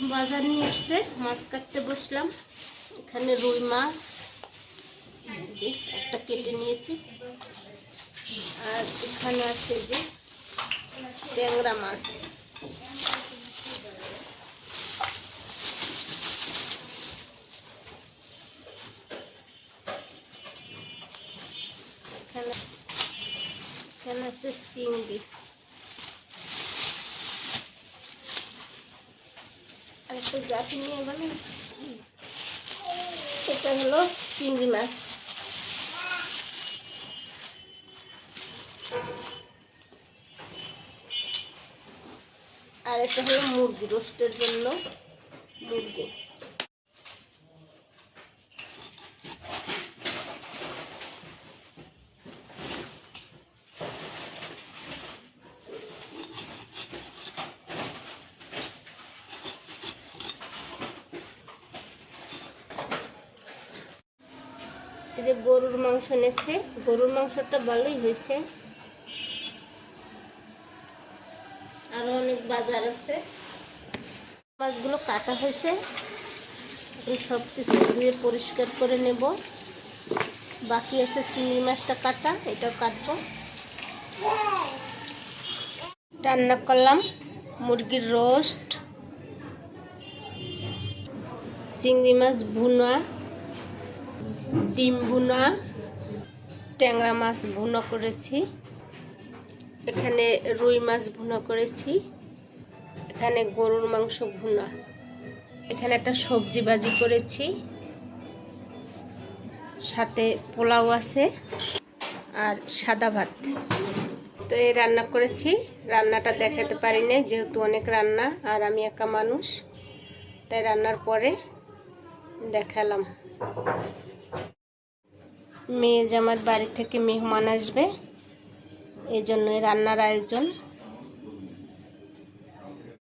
বাজার নিয়ে এসছে মাছ কাটতে বসলাম। এখানে রুই মাছ যে একটা কেটে নিয়েছি। আর এখানে আছে যে ট্যাংরা মাছ। এখানে আছে চিংড়ি। একটু জাতি নিয়ে মানে এটা হলো চিংড়ি মাছ। আর এটা হলো মুরগি, রোস্টের জন্য মুরগি। এই যে গরুর মাংস এনেছে। গরুর মাংসটা ভালোই হয়েছে। আরও অনেক বাজার আছে। মাছগুলো কাটা হয়েছে। এখন সব কিছু ধুয়ে পরিষ্কার করে নেব। বাকি আছে চিংড়ি মাছটা কাটা, এটাও কাটবো। রান্না করলাম মুরগির রোস্ট। চিংড়ি মাছ ভুনা। ডিম ভুনা, ট্যাংরা মাছ ভুনা করেছি। এখানে রুই মাছ ভুনা করেছি। এখানে গরুর মাংস ভুনা। এখানে একটা সবজি ভাজি করেছি। সাথে পোলাও আছে আর সাদা ভাত। তো এই রান্না করেছি। রান্নাটা দেখাতে পারি না যেহেতু অনেক রান্না আর আমি একা মানুষ, তাই রান্নার পরে দেখালাম। মেয়ে জামার বাড়ি থেকে মেহমান আসবে। এই জন্যই রান্নার আয়োজন।